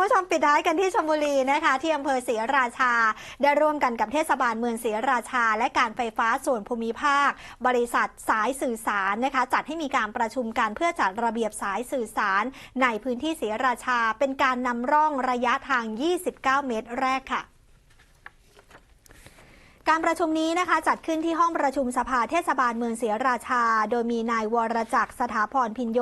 ผู้ชมปิดท้ายกันที่ชลบุรีนะคะที่อำเภอศรีราชา ได้ร่วมกันกับเทศบาลเมืองศรีราชา และการไฟฟ้าส่วนภูมิภาค บริษัทสายสื่อสารนะคะจัดให้มีการประชุมกันเพื่อจัดระเบียบสายสื่อสาร ในพื้นที่ศรีราชา เป็นการนำร่องระยะทาง 29 เมตรแรกค่ะ การประชุมนี้นะคะจัดขึ้นที่ห้องประชุมสภาเทศบาลเมืองศรียราชา โดยมีนายวรจักรสถาพรพินโย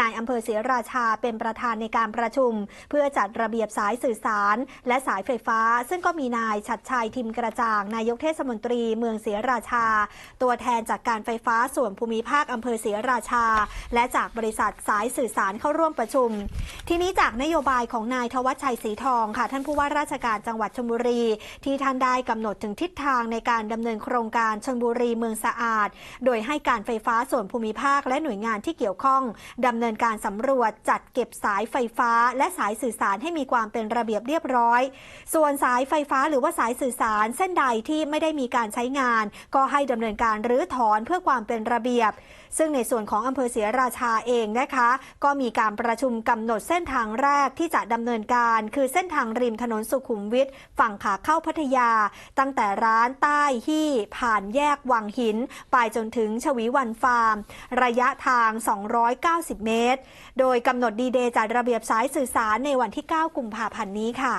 นายอำเภอศรียราชาเป็นประธานในการประชุม เพื่อจัดระเบียบสายสื่อสาร และสายไฟฟ้า ซึ่งก็มีนายชัดชัยทิมกระจ่าง นายกเทศมนตรีเมืองศรียราชา ตัวแทนจากการไฟฟ้าส่วนภูมิภาคอำเภอศรียราชา และจากบริษัทสายสื่อสารเข้าร่วมประชุม ทีนี้จากนโยบายของนายทวัชชัยศรีทองค่ะ ท่านผู้ว่าราชการจังหวัดชลบุรี ที่ท่านได้กำหนดถึงทิศทางในการดำเนินโครงการชลบุรีเมืองสะอาด โดยให้การไฟฟ้าส่วนภูมิภาคและหน่วยงานที่เกี่ยวข้องดำเนินการสำรวจจัดเก็บสายไฟฟ้า และสายสื่อสารให้มีความเป็นระเบียบเรียบร้อย ส่วนสายไฟฟ้าหรือว่าสายสื่อสารเส้นใดที่ไม่ได้มีการใช้งาน ก็ให้ดำเนินการรื้อถอนเพื่อความเป็นระเบียบ ซึ่งในส่วนของอำเภอศรียราชาเองนะคะ ก็มีการประชุมกำหนดเส้นทางแรกที่จะดำเนินการ คือเส้นทางริมถนนสุขุมวิทฝั่งขาเข้าพัทยา ตั้งแต่ร้าานใต้ที่ผ่านแยกวังหิน ไปจนถึงชวีวันฟาร์ม ระยะทาง 290 เมตร โดยกำหนดดีเดย์จัดระเบียบสายสื่อสารในวันที่ 9 กุมภาพันธ์นี้ค่ะ